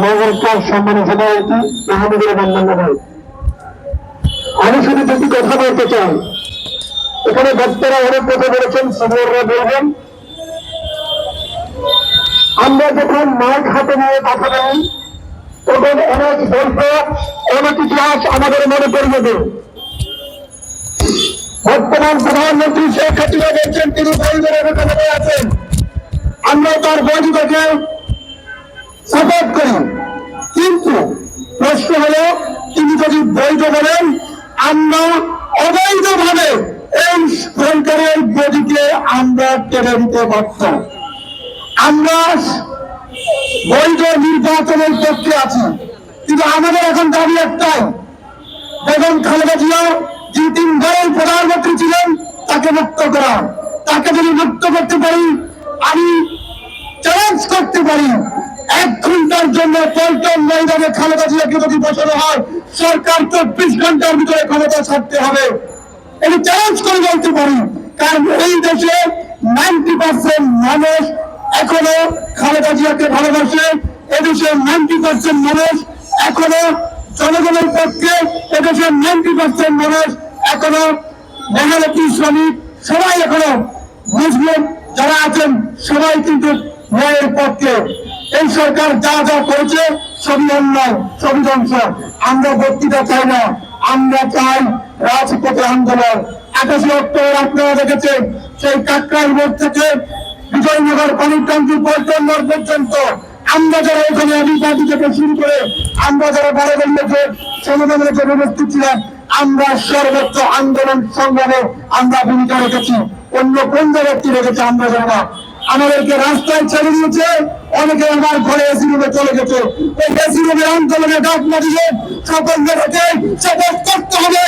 নাগরিকের সম্মানিত সভাপতি মাহমুদুর রহমান মান্নাভাই আমি শুধু দুটি কথা বলতে চাই। এখানে বক্তারা অনেক কথা বলেছেন সিনিয়ররা বলবেন। আমরা যখন মাঠ হাতে নিয়ে কথা বলি, তখন অনেক গল্প, অনেক ইতিহাস আমাদের মনে পড়ে দেবে বর্তমান প্রধানমন্ত্রী শেখ হাসিনা বলছেন, তিনি ক্ষমতায় আছেন। আমরা তার বৈধতাকে সাপোর্ট করি কিন্তু প্রশ্ন হলো, তিনি যদি বৈধ বলেন, আমরা অবৈধভাবে এই সরকারের গদিকে আমরা টেনে দিতে বাধ্য। আমরা বৈধ নির্বাচনের পক্ষে আছি। কিন্তু আমাদের এখন দাবি একটাই। বেগম খালেদা জিয়া যে তিনবারের প্রধানমন্ত্রী ছিলেন, তাকে মুক্ত করা। তাকে যদি মুক্ত করতে পারি, আমি চ্যালেঞ্জ করতে পারি। এক ঘণ্টার জন্য পল্টন ময়দানে খালেদা জিয়াকে যদি বসানো হয়। সরকার চব্বিশ ঘণ্টার ভিতরে ক্ষমতা ছাড়তে হবে। এটি চ্যালেঞ্জ করে বলতে পারি। কারণ এই দেশে নাইনটি পার্সেন্ট মানুষ এখনও খালেদা জিয়াকে ভালোবাসে। এদেশের নাইনটি পার্সেন্ট মানুষ এখনও জনগণের পক্ষে এদেশের নাইনটি পার্সেন্ট মানুষ এখনও মেঘালয় শ্রমিক সবাই এখনও মুসলিম যারা আছেন সবাই কিন্তু ন্যায়ের পক্ষে। এই সরকার যা যা করেছে সবই অন্যায় সবই ধ্বংস। আমরা বক্তৃতা চাই না। আমরা চাই রাজপথে আন্দোলন। একাশি অক্টোবর আপনারা দেখেছেন, সেই কাকরাই মোড় থেকে বিজয়নগর পানিকান্তি মোড় পর্যন্ত আমরা যারা ওখানে আদিবাসী থেকে শুরু করে আমরা যারা বড় বললেছে সংগঠনের জন্য উপস্থিত ছিলাম, আমরা সর্বোচ্চ আন্দোলন সংগ্রামে আমরা ভূমিকা রেখেছি। অন্য কোন ব্যক্তি রেখেছে, আমরা জানি আমাদেরকে রাস্তায় ছেড়ে দিয়েছে। অনেকে আমার ঘরে এসি রুমে চলে গেছে। এই এসি রুমের আন্দোলনে ডাক দিয়ে সকল নেতাকে শপথ করতে হবে।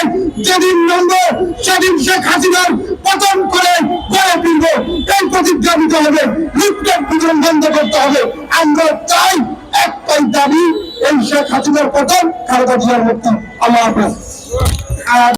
যেদিন নম্বর সেদিন শেখ হাসিনার পতন করে গড়ে ফিরবো এই প্রতিজ্ঞা নিতে হবে। লুটপাট বিতরণ বন্ধ করতে হবে। আমরা চাই একটাই দাবি, এই শেখ হাসিনার পতন খালেদা জিয়ার আর